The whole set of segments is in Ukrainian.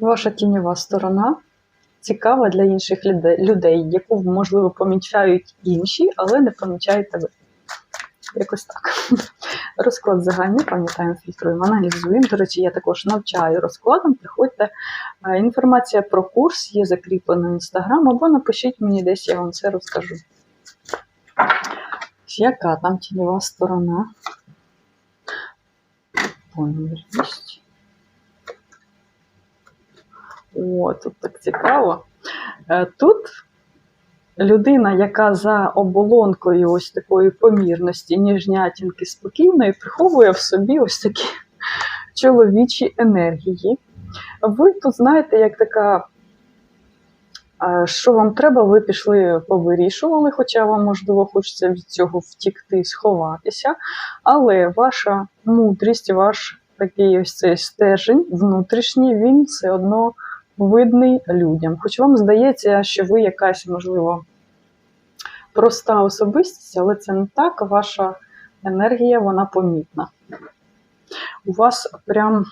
Ваша тіньова сторона цікава для інших людей, яку, можливо, помічають інші, але не помічаєте ви. Якось так. Розклад загальний, пам'ятаємо, фільтруємо, аналізуємо. До речі, я також навчаю розкладом. Приходьте. Інформація про курс є закріплена в інстаграм, або напишіть мені десь, я вам це розкажу. Яка там тіньова сторона? Помірність. О, тут так цікаво. Е, Тут людина, яка за оболонкою ось такої помірності, ніжнятінки спокійної, приховує в собі ось такі чоловічі енергії. Ви тут знаєте, як така, е, що вам треба, ви пішли повирішували, хоча вам, можливо, хочеться від цього втікти, сховатися. Але ваша мудрість, ваш такий ось цей стержень внутрішній, він все одно видний людям. Хоч вам здається, що ви якась, можливо, проста особистість, але це не так. Ваша енергія, вона помітна. У вас прям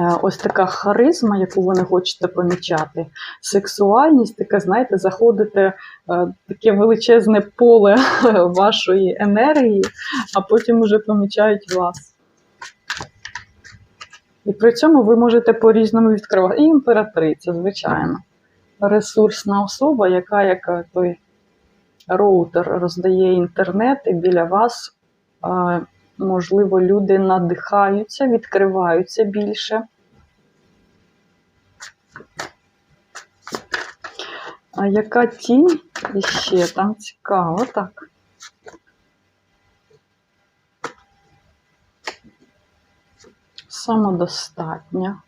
е, ось така харизма, яку ви не хочете помічати. Сексуальність, така, знаєте, заходите е, в таке величезне поле вашої енергії, а потім вже помічають вас. І при цьому ви можете по-різному відкривати. І імператриця, звичайно. Ресурсна особа, яка як той роутер роздає інтернет, і біля вас, можливо, люди надихаються, відкриваються більше. А яка тінь іще там цікаво, так. Самодостатня.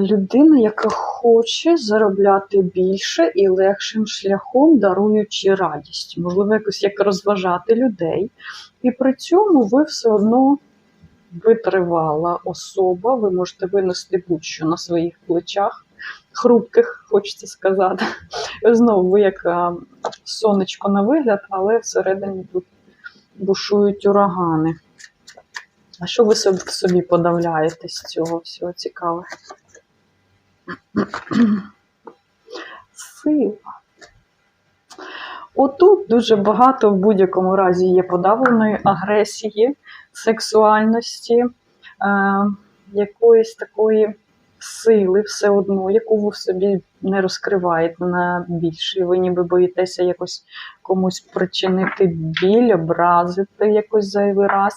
Людина, яка хоче заробляти більше і легшим шляхом, даруючи радість. Можливо, якось як розважати людей. І при цьому ви все одно витривала особа, ви можете винести будь-що на своїх плечах, хрупких, хочеться сказати. Знову ви як сонечко на вигляд, але всередині тут бушують урагани. А що ви собі, подавляєте з цього всього цікаве? Сила. Отут дуже багато в будь-якому разі є подавленої агресії, сексуальності, е, якоїсь такої сили все одно, яку ви собі не розкриваєте на більше. Ви ніби боїтеся якось комусь причинити біль, образити якось зайвий раз.